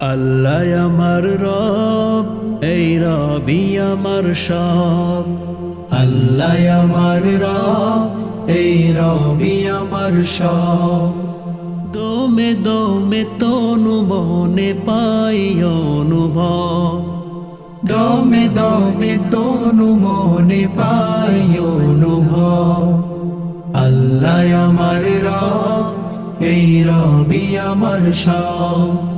আল্লাহ আমার রব, এই রবি আমার সব। আল্লাহ আমার রব, এই রবি আমার সব। দমে দমে তনু মনে পাই অনুভব। দমে দমে তনু মনে পাই অনুভব। আল্লাহ আমার রব, এই রবি আমার সব।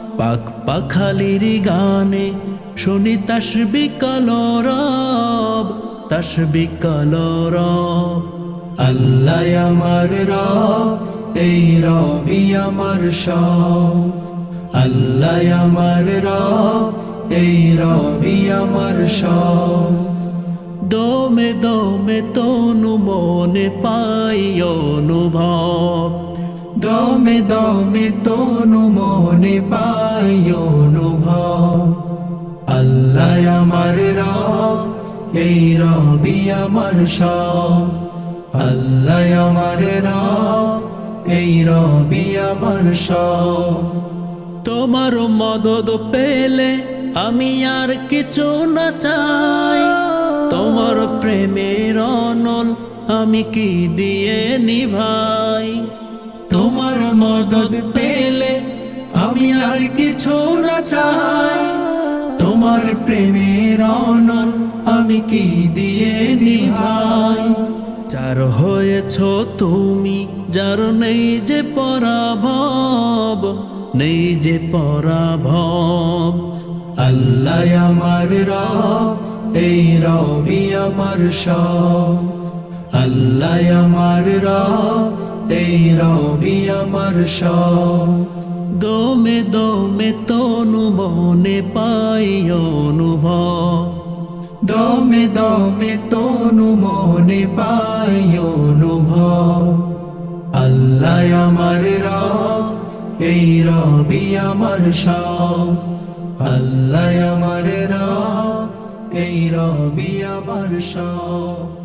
পাক পাখালির গানে শুনি তাসবি কলরব তাসবি কলরব আল্লাহ আমার রব, এই রবি আমার সব। আল্লাহ আমার রব, এই রবি আমার সব। দমে দমে তনু মনে পাই অনুভব। দমে দমে তনু মনে পাই অনুভব। আল্লাহ আমার রব, এই রবি আমার সব। আল্লাহ আমার রব, এই রবি আমার তোমার মদদ পেলে আমি আর কিছু না চাই। তোমার প্রেমের অনল আমি কি দিয়ে নিভাই? তোমার মদদ পেলে আমি আর কিছু না চাই। তোমার প্রেমের অনল আমি কি দিয়ে নিভাই? যার হয়েছ তুমি, যার নেই যে পরাভব, নেই যে পরাভব। আল্লাহ আমার রব, এই রবি আমার সব। আল্লাহ আমার রব এই রবি আমার দমে দমে তনু মনে পাই অনুভব। দমে দমে তনু মনে পাই অনুভব। আল্লাহ আমার রব এই রবি আমার সব। আল্লাহ আমার রব এই রবি আমার সব।